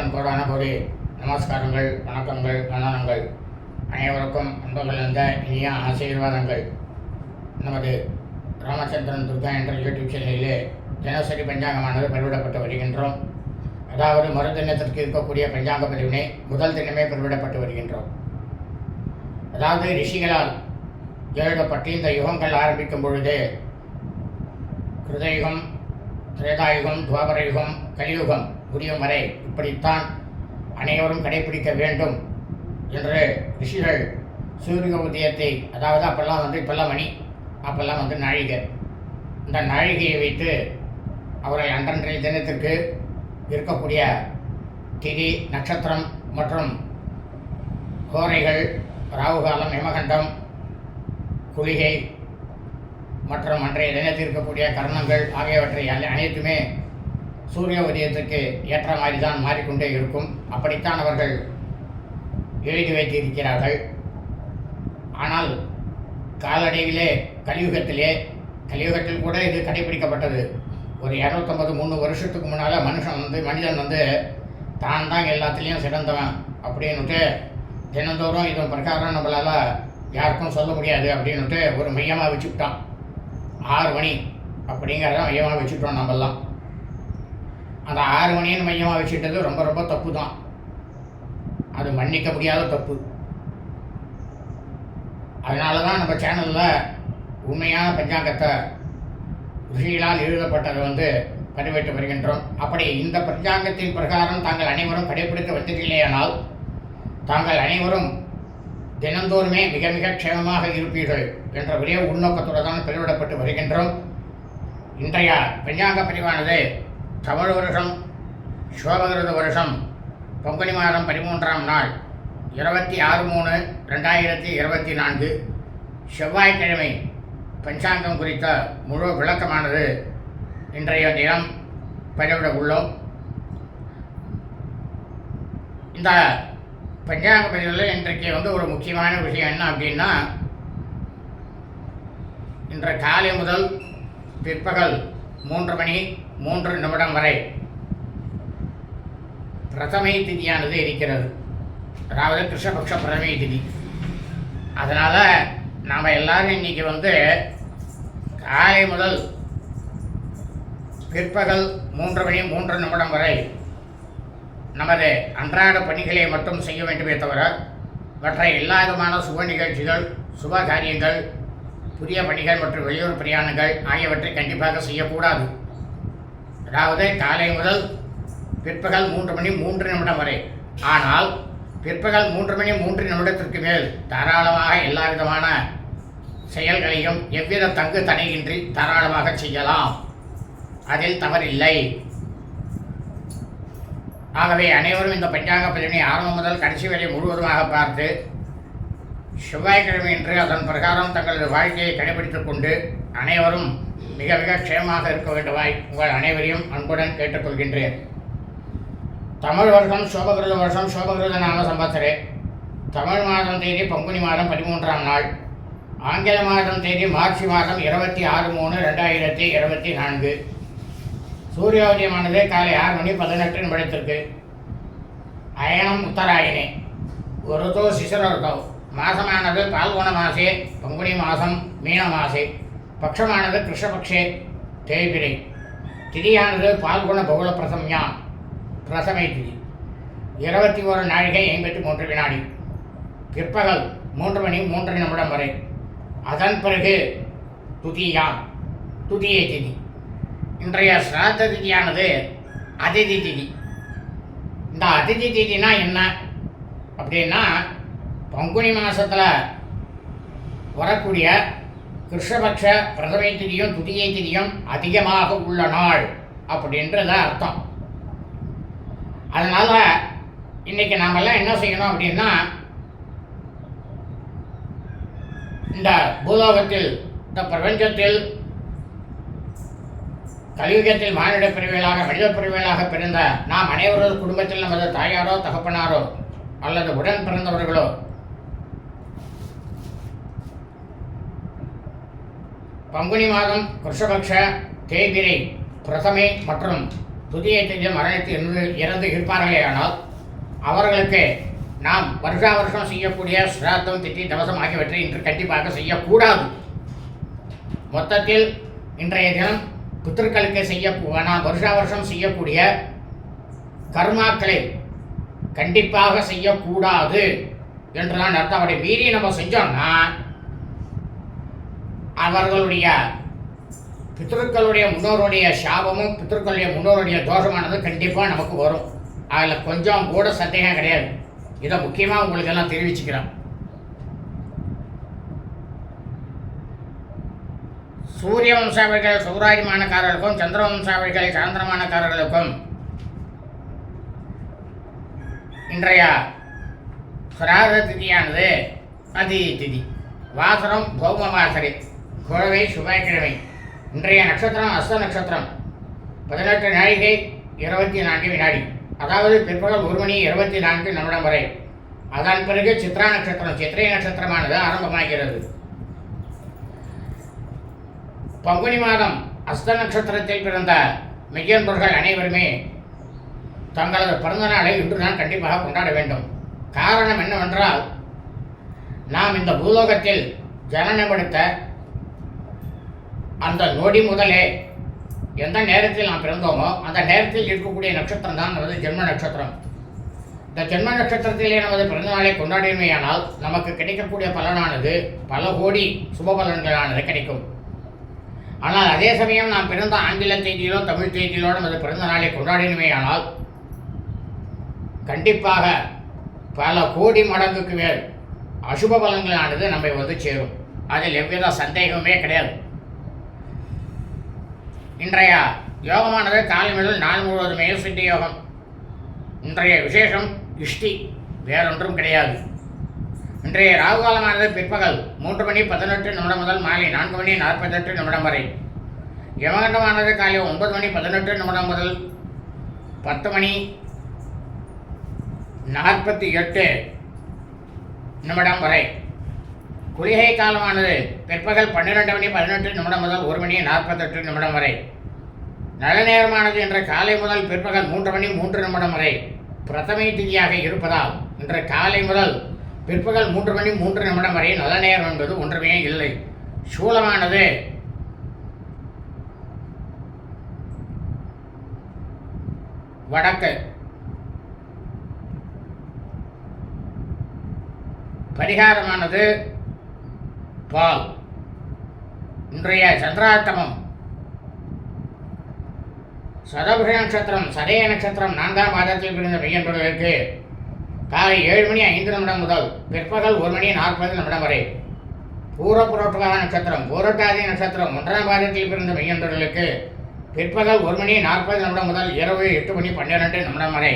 முதற்கண் கோடான கோடி நமஸ்காரங்கள் வணக்கங்கள் வந்தனங்கள். அனைவருக்கும் அன்புகள் இருந்த இனிய ஆசீர்வாதங்கள். நமது ராமச்சந்திரன் துர்கா என்ற யூடியூப் சேனலிலே தினசரி பஞ்சாங்கமானது பதிவிடப்பட்டு வருகின்றோம். அதாவது மறு தினத்திற்கு இருக்கக்கூடிய பஞ்சாங்க பதிவினை முதல் தினமே பதிவிடப்பட்டு வருகின்றோம். அதாவது ரிஷிகளால் எழுதப்பட்டு இந்த யுகங்கள் ஆரம்பிக்கும் பொழுது கிருதயுகம் திரேதாயுகம் துவாபர யுகம் கலியுகம் முடியும் வரை இப்படித்தான் அனைவரும் கடைபிடிக்க வேண்டும் என்று ரிஷிகள் சூரிய உதயத்தை அதாவது அப்பெல்லாம் வந்து இப்பெல்லாம் மணி அப்பெல்லாம் வந்து நாழிகை இந்த நாழிகையை வைத்து அவர்கள் அன்றன்றைய தினத்திற்கு இருக்கக்கூடிய திதி நட்சத்திரம் மற்றும் கோரைகள் ராகுகாலம் யமகண்டம் குளிகை மற்றும் அன்றைய தினத்தில் இருக்கக்கூடிய கர்ணங்கள் ஆகியவற்றை அனைத்துமே சூரிய உதயத்துக்கு ஏற்ற மாதிரி தான் மாறிக்கொண்டே இருக்கும். அப்படித்தான் அவர்கள் எழுதி வைத்திருக்கிறார்கள். ஆனால் காலடையிலே கலியுகத்திலே கலியுகத்தில் கூட இது கடைபிடிக்கப்பட்டது. ஒரு இரநூத்தம்பது முந்நூறு வருஷத்துக்கு முன்னால் மனுஷன் வந்து மனிதன் வந்து தான் தான் எல்லாத்துலேயும் சிறந்தவன் அப்படின்னுட்டு தினந்தோறும் இதன் பிரகாரம் நம்மளால் யாருக்கும் சொல்ல முடியாது அப்படின்னுட்டு ஒரு மையமாக வச்சுக்கிட்டான். ஆறு மணி அப்படிங்கிறத மையமாக வச்சுட்டோம் நம்மெல்லாம். அந்த ஆறு மணின்னு மையமாக வச்சுட்டது ரொம்ப ரொம்ப தப்பு தான் அது மன்னிக்க முடியாத தப்பு. அதனால தான் நம்ம சேனலில் உண்மையான பஞ்சாங்கத்தை ரிஷிகளால் எழுதப்பட்டதை வந்து பதிவேற்று வருகின்றோம். அப்படி இந்த பஞ்சாங்கத்தின் பிரகாரம் தாங்கள் அனைவரும் கடைபிடித்து வந்ததில்லையானால் தாங்கள் அனைவரும் தினந்தோறுமே மிக மிக க்ஷேமமாக இருப்பீர்கள் என்ற ஒரே உள்நோக்கத்துடன் தான் பெருவிடப்பட்டு வருகின்றோம். இன்றைய பஞ்சாங்க பதிவானது தமிழ் வருஷம் சோபகிருத வருஷம் பங்குனி மாதம் பதிமூன்றாம் நாள் இருபத்தி ஆறு மூணு ரெண்டாயிரத்தி இருபத்தி நான்கு செவ்வாய்க்கிழமை பஞ்சாங்கம் குறித்த முழு விளக்கமானது இன்றைய தினம் பதிவிட உள்ளோம். இந்த பஞ்சாங்க பதிவில் இன்றைக்கு வந்து ஒரு முக்கியமான விஷயம் என்ன அப்படின்னா இன்று காலை முதல் பிற்பகல் மூன்று மணி மூன்று நிமிடம் வரை. பிரதமை திதியானது இருக்கிறது. அதாவது கிருஷ்ணபக்ஷ பிரதமை திதி. அதனால் நாம் எல்லாரும் இன்னைக்கு வந்து காலை முதல் பிற்பகல் மூன்று மணி மூன்று நிமிடம் வரை நமது அன்றாட பணிகளை மட்டும் செய்ய வேண்டுமே தவிர மற்ற எல்லா விதமான சுப நிகழ்ச்சிகள் சுப காரியங்கள் புதிய பணிகள் மற்றும் வெளியூர் பிரயாணங்கள் ஆகியவற்றை கண்டிப்பாக செய்யக்கூடாது. அதாவது காலை முதல் பிற்பகல் மூன்று மணி மூன்று நிமிடம் வரை. ஆனால் பிற்பகல் மூன்று மணி மூன்று நிமிடத்திற்கு மேல் தாராளமாக எல்லா விதமான செயல்களையும் எவ்வித தங்கு தடையின்றி தாராளமாக செய்யலாம். அதில் தவறில்லை. ஆகவே அனைவரும் இந்த பஞ்சாங்க பதிவினை ஆரம்பம் முதல் கடைசி வரை முழுவதுமாக பார்த்து செவ்வாய்க்கிழமை என்று அதன் பிரகாரம் தங்களது வாழ்க்கையை கடைபிடித்துக் கொண்டு அனைவரும் மிக மிக க்ஷேமமாக இருக்க வேண்டுமாய் உங்கள் அனைவரையும் அன்புடன் கேட்டுக்கொள்கின்றேன். தமிழ் வருஷம் சோபகிருத வருஷம் சோபகிருத நாம சம்பத்தரே தமிழ் மாதம் தேதி பங்குனி மாதம் பதிமூன்றாம் நாள். ஆங்கில மாதம் தேதி மார்ச் மாதம் இருபத்தி ஆறு மூணு ரெண்டாயிரத்தி இருபத்தி நான்கு. சூரியோதயமானது காலை ஆறு மணி பதினெட்டு நிமிடத்திற்கு அயனம் உத்தராயணே. ருதோ சிசிரருதோ மாசமானது பால்குண மாசே பங்குனி மாதம் மீன மாசே. பட்சமானது கிருஷ்ணபக்ஷே தேய்பிரை. திதியானது பால்குண பகுல பிரசம்யா பிரசமை திதி. இருபத்தி ஒரு நாழிகை ஐம்பத்தி மூன்று வினாடி. பிற்பகல் மூன்று மணி மூன்று நிமிடம் வரை. அதன் பிறகு துதியா துதியை திதி. இன்றைய சிராத்த திதியானது அதிதி திதி. இந்த அதிதி திதினா என்ன? அப்படின்னா பங்குனி மாதத்தில் வரக்கூடிய கிருஷ்ணபக்ஷ பிரதமை திதியும் துதியை திதியும் அதிகமாக உள்ள நாள் அப்படின்றது அர்த்தம். அதனால் இன்னைக்கு நாமெல்லாம் என்ன செய்யணும் அப்படின்னா இந்த பூலோகத்தில் இந்த பிரபஞ்சத்தில் கலியுகத்தில் மானிட பிரிவுகளாக மனித பிரிவுகளாக பிறந்த நாம் அனைவரது குடும்பத்தில் நமது தாயாரோ தகப்பனாரோ அல்லது உடன் பிறந்தவர்களோ பங்குனி மாதம் கிருஷ்ணபக்ஷ தேய்பிரை பிரதமை மற்றும் துதிய தேதியில் மரணத்தில் இருந்து இறந்து இருப்பார்களேயானால் அவர்களுக்கு நாம் வருஷா வருஷம் செய்யக்கூடிய சிராத்தம் திட்டி தவசம் ஆகியவற்றை இன்று கண்டிப்பாக செய்யக்கூடாது. மொத்தத்தில் இன்றைய தினம் பித்திருக்களுக்கு செய்ய நாம் வருஷா வருஷம் செய்யக்கூடிய கர்மாக்களை கண்டிப்பாக செய்யக்கூடாது என்றுதான் அர்த்தம். அப்படி மீறி நம்ம செஞ்சோம்னா அவர்களுடைய பித்ருக்களுடைய முன்னோருடைய சாபமும் பித்திருக்களுடைய முன்னோருடைய தோஷமானது கண்டிப்பாக நமக்கு வரும். அதில் கொஞ்சம் கூட சந்தேகம் கிடையாது. இதை முக்கியமாக உங்களுக்கு எல்லாம் தெரிவிச்சுக்கிறேன். சூரிய வம்சாவளிகள் சௌராயமானக்காரர்களுக்கும் சந்திர வம்சாவளிகள் சாந்திரமானக்காரர்களுக்கும் இன்றைய சுராத திதியானது அதி திதி வாசனம் பௌம வாசரை குழவை செவ்வாய்க்கிழமை இன்றைய நட்சத்திரம் அஸ்த நட்சத்திரம். பதினெட்டு நாழிகை இருபத்தி நான்கு வினாடி. அதாவது பிற்பகல் ஒரு மணி இருபத்தி நான்கு நிமிடம் வரை. அதன் பிறகு சித்ரா நட்சத்திரம் சித்திரை நட்சத்திரமானது ஆரம்பமாகிறது. பங்குனி மாதம் அஸ்த நட்சத்திரத்தில் பிறந்த மெய்யன்பர்கள் அனைவருமே தங்களது பிறந்த நாளை இன்று தான் கண்டிப்பாக கொண்டாட வேண்டும். காரணம் என்னவென்றால் நாம் இந்த பூலோகத்தில் ஜனனமெடுத்த அந்த நொடி முதலே எந்த நேரத்தில் நாம் பிறந்தோமோ அந்த நேரத்தில் இருக்கக்கூடிய நட்சத்திரம் தான் நமது ஜென்ம நட்சத்திரம். இந்த ஜென்ம நட்சத்திரத்திலே நமது பிறந்த நாளை கொண்டாடினமையானால் நமக்கு கிடைக்கக்கூடிய பலனானது பல கோடி சுப பலன்களானது கிடைக்கும். ஆனால் அதே சமயம் நாம் பிறந்த ஆங்கில தேதியிலோ தமிழ் தேதியிலோ நமது பிறந்த நாளை கொண்டாடினமையானால் கண்டிப்பாக பல கோடி மடங்குக்கு மேல் அசுப பலன்களானது நம்மை வந்து சேரும். அதில் எவ்வித சந்தேகமே கிடையாது. இன்றைய யோகமானது காலை முதல் நாள் முழுவதுமே சித்தி யோகம் இன்றைய விசேஷம் இஷ்டி வேறொன்றும் கிடையாது. இன்றைய ராகுகாலமானது பிற்பகல் மூன்று மணி பதினெட்டு நிமிடம் முதல் மாலை நான்கு மணி நாற்பத்தெட்டு நிமிடம் வரை. யமகண்டமானது காலை ஒன்பது மணி பதினெட்டு நிமிடம் முதல் பத்து மணி நாற்பத்தி எட்டு நிமிடம் வரை. குளிகை காலமானது பிற்பகல் பன்னிரெண்டு மணி பதினெட்டு நிமிடம் முதல் ஒரு மணி நாற்பத்தெட்டு நிமிடம் வரை. நல்ல நேரமானது இன்று காலை முதல் பிற்பகல் மூன்று மணி மூன்று நிமிடம் வரை பிரதமை திதியாக இருப்பதால் இன்று காலை முதல் பிற்பகல் மூன்று மணி மூன்று நிமிடம் வரை நல்ல நேரம் என்பது ஒன்றுமே இல்லை. சூலமானது வடக்கு. பரிகாரமானது பால். இன்றைய சந்திராட்டமம் சதபுஷ நட்சத்திரம் சதய நட்சத்திரம் நான்காம் மாதத்தில் பிறந்த மெய்யன்பர்களுக்கு காலை ஏழு மணி ஐந்து நிமிடம் முதல் பிற்பகல் ஒரு மணி நாற்பது நிமிடம் வரை பூர நட்சத்திரம் பூரட்டாதி நட்சத்திரம் ஒன்றாம் மாதத்தில் பிறந்த மெய்யன்பர்களுக்கு பிற்பகல் ஒரு மணி நாற்பது நிமிடம் முதல் இரவு எட்டு மணி பன்னிரெண்டு நிமிடம் வரை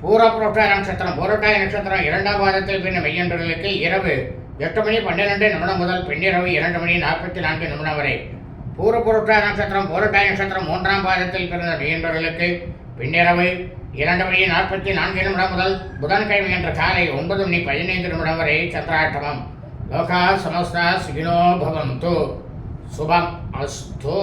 பூர நட்சத்திரம் பூரட்டாதி நட்சத்திரம் இரண்டாம் மாதத்தில் பிறந்த மெய்யன்பர்களுக்கு இரவு எட்டு மணி பன்னிரெண்டு நிமிடம் முதல் பின்னிரவு இரண்டு மணி நாற்பத்தி நான்கு நிமிடம் வரை. பூர புரட்டா நட்சத்திரம் புரட்டாய் நட்சத்திரம் மூன்றாம் பாதத்தில் பிறந்த மெய்யன்பர்களுக்கு பின்னிரவு இரண்டு மணி நாற்பத்தி நான்கு நிமிடம் முதல் புதன்கிழமை என்ற காலை ஒன்பது மணி பதினைந்து நிமிடம் வரை சந்திராட்டமம். லோகா சமஸ்தா சுகினோ பவந்து. சுபம் அஸ்தோ.